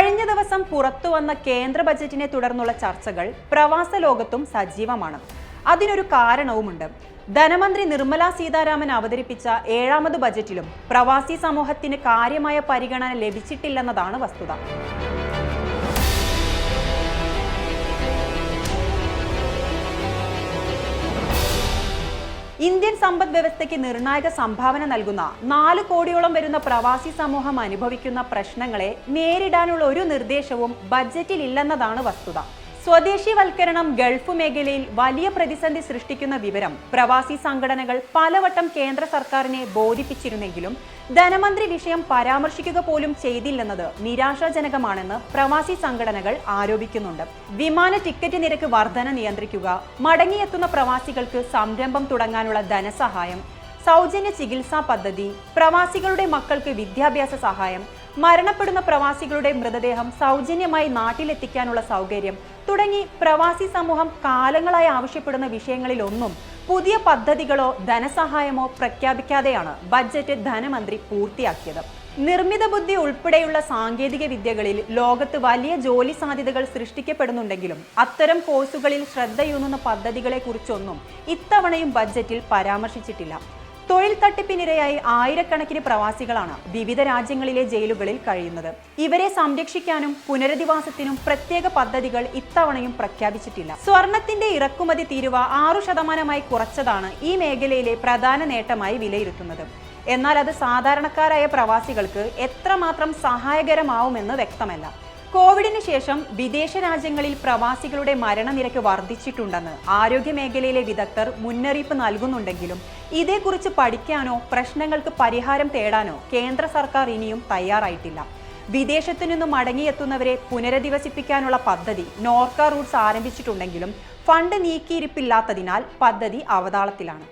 കഴിഞ്ഞ ദിവസം പുറത്തുവന്ന കേന്ദ്ര ബജറ്റിനെ തുടർന്നുള്ള ചർച്ചകൾ പ്രവാസ ലോകത്തും സജീവമാണ്. അതിനൊരു കാരണവുമുണ്ട്. ധനമന്ത്രി നിർമ്മല സീതാരാമൻ അവതരിപ്പിച്ച ഏഴാമത് ബജറ്റിലും പ്രവാസി സമൂഹത്തിന് കാര്യമായ പരിഗണന ലഭിച്ചിട്ടില്ലെന്നതാണ് വസ്തുത. ഇന്ത്യൻ സമ്പദ് വ്യവസ്ഥയ്ക്ക് നിർണായക സംഭാവന നൽകുന്ന നാല് കോടിയോളം വരുന്ന പ്രവാസി സമൂഹം അനുഭവിക്കുന്ന പ്രശ്നങ്ങളെ നേരിടാനുള്ള ഒരു നിർദ്ദേശവും ബജറ്റിൽ ഇല്ലെന്നതാണ് വസ്തുത. സ്വദേശിവൽക്കരണം ഗൾഫ് മേഖലയിൽ വലിയ പ്രതിസന്ധി സൃഷ്ടിക്കുന്ന വിവരം പ്രവാസി സംഘടനകൾ പലവട്ടം കേന്ദ്ര സർക്കാരിനെ ബോധിപ്പിച്ചിരുന്നെങ്കിലും ധനമന്ത്രി വിഷയം പരാമർശിക്കുക പോലും ചെയ്തില്ലെന്നത് നിരാശാജനകമാണെന്ന് പ്രവാസി സംഘടനകൾ ആരോപിക്കുന്നുണ്ട്. വിമാന ടിക്കറ്റ് നിരക്ക് വർധന നിയന്ത്രിക്കുക മടങ്ങിയെത്തുന്ന പ്രവാസികൾക്ക് സംരംഭം തുടങ്ങാനുള്ള ധനസഹായം സൗജന്യ ചികിത്സാ പദ്ധതി പ്രവാസികളുടെ മക്കൾക്ക് വിദ്യാഭ്യാസ സഹായം മരണപ്പെടുന്ന പ്രവാസികളുടെ മൃതദേഹം സൗജന്യമായി നാട്ടിലെത്തിക്കാനുള്ള സൗകര്യം തുടങ്ങി പ്രവാസി സമൂഹം കാലങ്ങളായി ആവശ്യപ്പെടുന്ന വിഷയങ്ങളിലൊന്നും പുതിയ പദ്ധതികളോ ധനസഹായമോ പ്രഖ്യാപിക്കാതെയാണ് ബഡ്ജറ്റ് ധനമന്ത്രി പൂർത്തിയാക്കിയത്. നിർമ്മിത ബുദ്ധി ഉൾപ്പെടെയുള്ള സാങ്കേതിക വിദ്യകളിൽ ലോകത്ത് വലിയ ജോലി സാധ്യതകൾ സൃഷ്ടിക്കപ്പെടുന്നുണ്ടെങ്കിലും അത്തരം കോഴ്സുകളിൽ ശ്രദ്ധയൂന്നുന്ന പദ്ധതികളെക്കുറിച്ചൊന്നും ഇത്തവണയും ബഡ്ജറ്റിൽ പരാമർശിച്ചിട്ടില്ല. തൊഴിൽ തട്ടിപ്പിനിരയായി ആയിരക്കണക്കിന് പ്രവാസികളാണ് വിവിധ രാജ്യങ്ങളിലെ ജയിലുകളിൽ കഴിയുന്നത്. ഇവരെ സംരക്ഷിക്കാനും പുനരധിവാസത്തിനും പ്രത്യേക പദ്ധതികൾ ഇത്തവണയും പ്രഖ്യാപിച്ചിട്ടില്ല. സ്വർണത്തിന്റെ ഇറക്കുമതി തീരുവ ആറു ശതമാനമായി കുറച്ചതാണ് ഈ മേഖലയിലെ പ്രധാന നേട്ടമായി വിലയിരുത്തുന്നത്. എന്നാൽ അത് സാധാരണക്കാരായ പ്രവാസികൾക്ക് എത്രമാത്രം സഹായകരമാവുമെന്ന് വ്യക്തമല്ല. കോവിഡിന് ശേഷം വിദേശ രാജ്യങ്ങളിൽ പ്രവാസികളുടെ മരണനിരക്ക് വർദ്ധിച്ചിട്ടുണ്ടെന്ന് ആരോഗ്യ മേഖലയിലെ വിദഗ്ധർ മുന്നറിയിപ്പ് നൽകുന്നുണ്ടെങ്കിലും ഇതേക്കുറിച്ച് പഠിക്കാനോ പ്രശ്നങ്ങൾക്ക് പരിഹാരം തേടാനോ കേന്ദ്ര സർക്കാർ ഇനിയും തയ്യാറായിട്ടില്ല. വിദേശത്തു നിന്നും മടങ്ങിയെത്തുന്നവരെ പുനരധിവസിപ്പിക്കാനുള്ള പദ്ധതി നോർക്ക റൂട്ട്സ് ആരംഭിച്ചിട്ടുണ്ടെങ്കിലും ഫണ്ട് നീക്കിയിരിപ്പില്ലാത്തതിനാൽ പദ്ധതി അവതാളത്തിലാണ്.